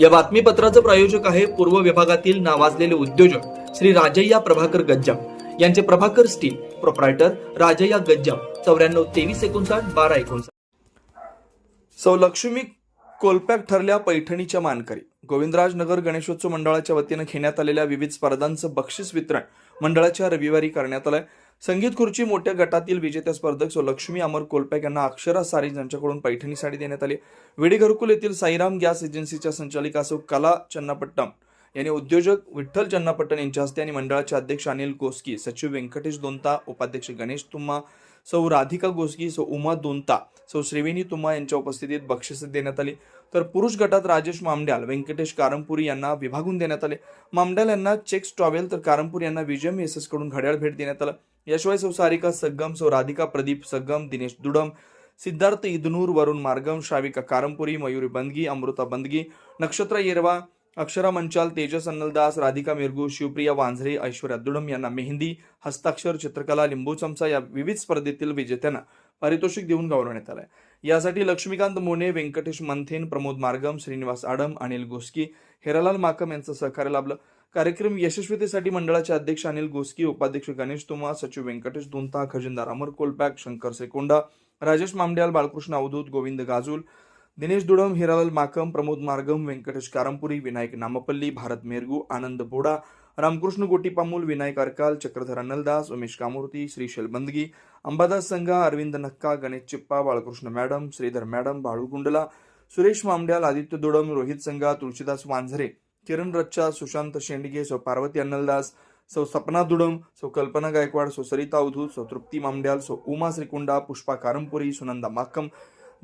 या बातमीपत्राचं प्रायोजक आहे पूर्व विभागातील नावाजलेले उद्योजक श्री राजय्या प्रभाकर गज्जाम. यांचे प्रभाकर स्टील प्रोप्रायटर राजय्या गज्जाम. चौऱ्याण्णव तेवीस एकोणसाठ बारा एकोणसाठ. सौ लक्ष्मी कोलपॅक ठरल्या पैठणीच्या मानकरी. गोविंदराज नगर गणेशोत्सव मंडळाच्या वतीनं घेण्यात आलेल्या विविध स्पर्धांचं बक्षीस वितरण मंडळाच्या रविवारी करण्यात आलंय. संगीत खुर्ची मोठ्या गटातील विजेत्या स्पर्धक सो लक्ष्मी अमर कोलपॅक यांना अक्षरा सारीज यांच्याकडून पैठणी साडी देण्यात आली. विडी घरकुल येथील साईराम गॅस एजन्सीच्या संचालिका असो कला चन्नापट्टम यांनी उद्योजक विठ्ठल चन्नापट्टन यांच्या हस्ते आणि मंडळाचे अध्यक्ष अनिल गोस्की सचिव व्यंकटेश दोंता उपाध्यक्ष गणेश तुम्मा सौ राधिका गोस्की सौ उमा दोंता सौ श्रीवेणी तुम्मा यांच्या उपस्थितीत बक्षिसे देण्यात आली. तर पुरुष गटात राजेश मामड्याल व्यंकटेश कारंपुरी यांना विभागून देण्यात आले. मामड्याल यांना चेक्स टॉवेल तर कारंपुरी यांना विजय मेसेसकडून घड्याळ भेट देण्यात आलं. याशिवाय सौ सारिका सग्गम सौ राधिका प्रदीप सग्गम दिनेश दुडम सिद्धार्थ इदनूर वरुण मार्गम श्राविका कारंपुरी मयुरी बंदगी अमृता बंदगी नक्षत्र येरवा अक्षरा मंचाल तेजस अन्नलदास राधिका मिरगू शिवप्रिया वांझरे ऐश्वर्या दुडम यांना मेहंदी हस्ताक्षर चित्रकला लिंबू चमचा या विविध स्पर्धेतील विजेत्यांना पारितोषिक देऊन गौरवण्यात आलंय. यासाठी लक्ष्मीकांत मोने व्यंकटेश मंथेन प्रमोद मार्गम श्रीनिवास आडम अनिल गोस्की हेरालाल माकम यांचं सहकार्य लाभलं. कार्यक्रम यशस्वीतेसाठी मंडळाचे अध्यक्ष अनिल गोस्की उपाध्यक्ष गणेश तुमा सचिव व्यंकटेश दुंता खजिनदार अमर कोलपॅक शंकर सेकोंडा राजेश मामड्याल बाळकृष्ण अवधूत गोविंद गाजूल दिनेश दुडम हिरालाल माकम प्रमोद मार्गम व्यंकटेश कारंपुरी विनायक नामपल्ली भारत मेरगू आनंद बोडा रामकृष्ण गोटीपामूल विनायक अरकाल चक्रधर अनलदास उमेश कामूर्ती श्रीशैल बंदगी अंबादास संघा अरविंद नक्का गणेश चिप्पा बाळकृष्ण मॅडम श्रीधर मॅडम बाळू गुंडला सुरेश मामड्याल आदित्य दुडम रोहित संघा तुळशीदास वांझरे किरण रच्चा सुशांत शेंडगे सौ पार्वती अन्नलदास सौ सपना दुडम सौ कल्पना गायकवाड सौ सरिता अवधूत सौ तृप्ती मामड्याल सौ उमा श्रीकुंडा पुष्पा कारंपुरी सुनंदा माक्कम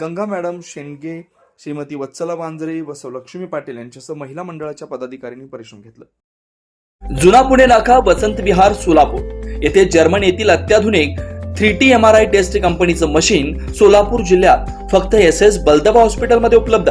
गंगा मॅडम शेंडगे श्रीमती वत्सला वांजरे व सौ लक्ष्मी पाटील यांच्यासह महिला मंडळाच्या पदाधिकाऱ्यांनी परिश्रम घेतलं. जुना पुणे नाका वसंत विहार सोलापूर. येथे जर्मन येथील अत्याधुनिक three T M R I test कंपनीचं मशीन सोलापूर जिल्ह्यात फक्त एस एस बलदबा हॉस्पिटलमध्ये उपलब्ध.